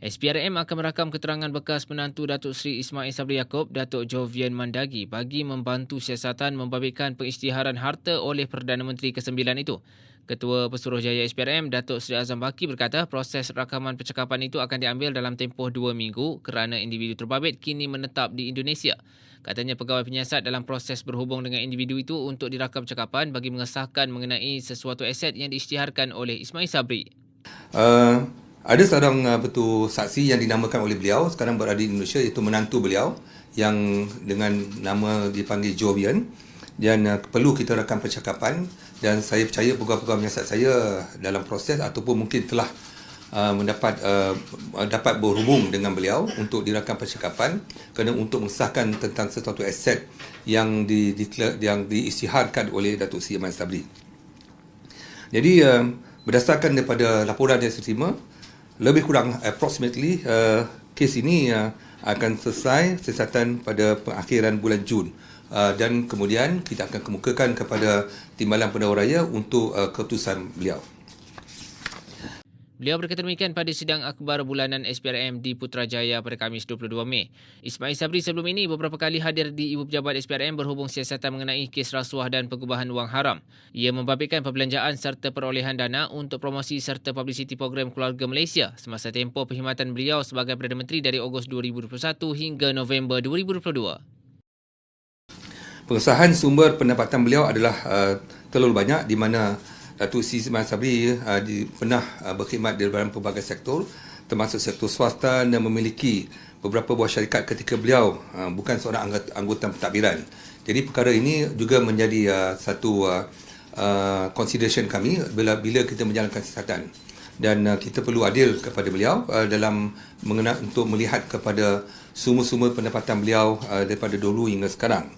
SPRM akan merakam keterangan bekas penantu Datuk Seri Ismail Sabri Yaakob, Datuk Jovian Mandagi bagi membantu siasatan membabitkan pengisytiharan harta oleh Perdana Menteri ke-9 itu. Ketua Pesuruhjaya SPRM, Datuk Seri Azam Baki berkata proses rakaman percakapan itu akan diambil dalam tempoh dua minggu kerana individu terbabit kini menetap di Indonesia. Katanya pegawai penyiasat dalam proses berhubung dengan individu itu untuk dirakam percakapan bagi mengesahkan mengenai sesuatu aset yang diisytiharkan oleh Ismail Sabri. Uh, ada seorang uh, betul saksi yang dinamakan oleh beliau sekarang berada di Indonesia iaitu menantu beliau yang dengan nama dipanggil Jovian dan uh, perlu kita rakam percakapan dan saya percaya pegawai-pegawai menyiasat saya dalam proses ataupun mungkin telah uh, mendapat uh, dapat berhubung dengan beliau untuk dirakam percakapan kerana untuk mengesahkan tentang sesuatu aset yang di, di yang diisytiharkan oleh Datuk Seri Ahmad Sabri. Jadi uh, berdasarkan daripada laporan yang saya terima lebih kurang approximately uh, kes ini uh, akan selesai siasatan pada pengakhiran bulan Jun uh, dan kemudian kita akan kemukakan kepada Timbalan Pendahulu Raya untuk uh, keputusan beliau. Beliau berkata demikian pada sidang akhbar bulanan SPRM di Putrajaya pada Khamis 22 Mei. Ismail Sabri sebelum ini beberapa kali hadir di Ibu Pejabat SPRM berhubung siasatan mengenai kes rasuah dan pengubahan wang haram. Ia membabitkan perbelanjaan serta perolehan dana untuk promosi serta publicity program keluarga Malaysia semasa tempoh perkhidmatan beliau sebagai Perdana Menteri dari Ogos 2021 hingga November 2022. Pengesahan sumber pendapatan beliau adalah uh, terlalu banyak di mana Datuk Seri Ismail Sabri uh, di, pernah uh, berkhidmat di dalam pelbagai sektor termasuk sektor swasta dan memiliki beberapa buah syarikat ketika beliau uh, bukan seorang anggota, anggota pentadbiran. Jadi perkara ini juga menjadi uh, satu uh, uh, consideration kami bila bila kita menjalankan siasatan dan uh, kita perlu adil kepada beliau uh, dalam mengenal untuk melihat kepada sumber-sumber pendapatan beliau uh, daripada dulu hingga sekarang.